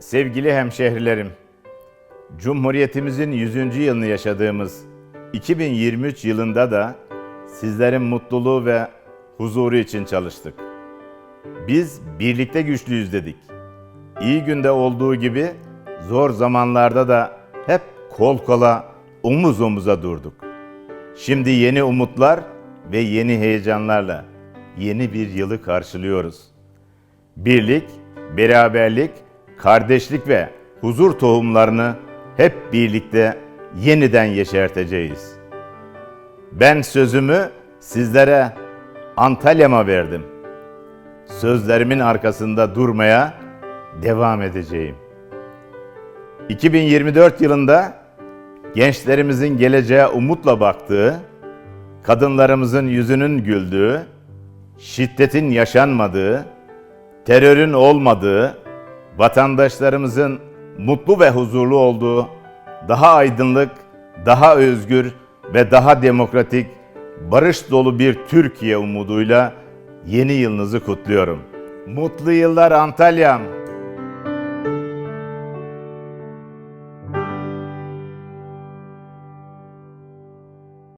Sevgili hemşehrilerim, Cumhuriyetimizin 100. yılını yaşadığımız 2023 yılında da sizlerin mutluluğu ve huzuru için çalıştık. Biz birlikte güçlüyüz dedik. İyi günde olduğu gibi zor zamanlarda da hep kol kola, omuz omuza durduk. Şimdi yeni umutlar ve yeni heyecanlarla yeni bir yılı karşılıyoruz. Birlik, beraberlik, kardeşlik ve huzur tohumlarını hep birlikte yeniden yeşerteceğiz. Ben sözümü sizlere Antalya'ma verdim. Sözlerimin arkasında durmaya devam edeceğim. 2024 yılında gençlerimizin geleceğe umutla baktığı, kadınlarımızın yüzünün güldüğü, şiddetin yaşanmadığı, terörün olmadığı, vatandaşlarımızın mutlu ve huzurlu olduğu, daha aydınlık, daha özgür ve daha demokratik, barış dolu bir Türkiye umuduyla yeni yılınızı kutluyorum. Mutlu yıllar Antalya'm.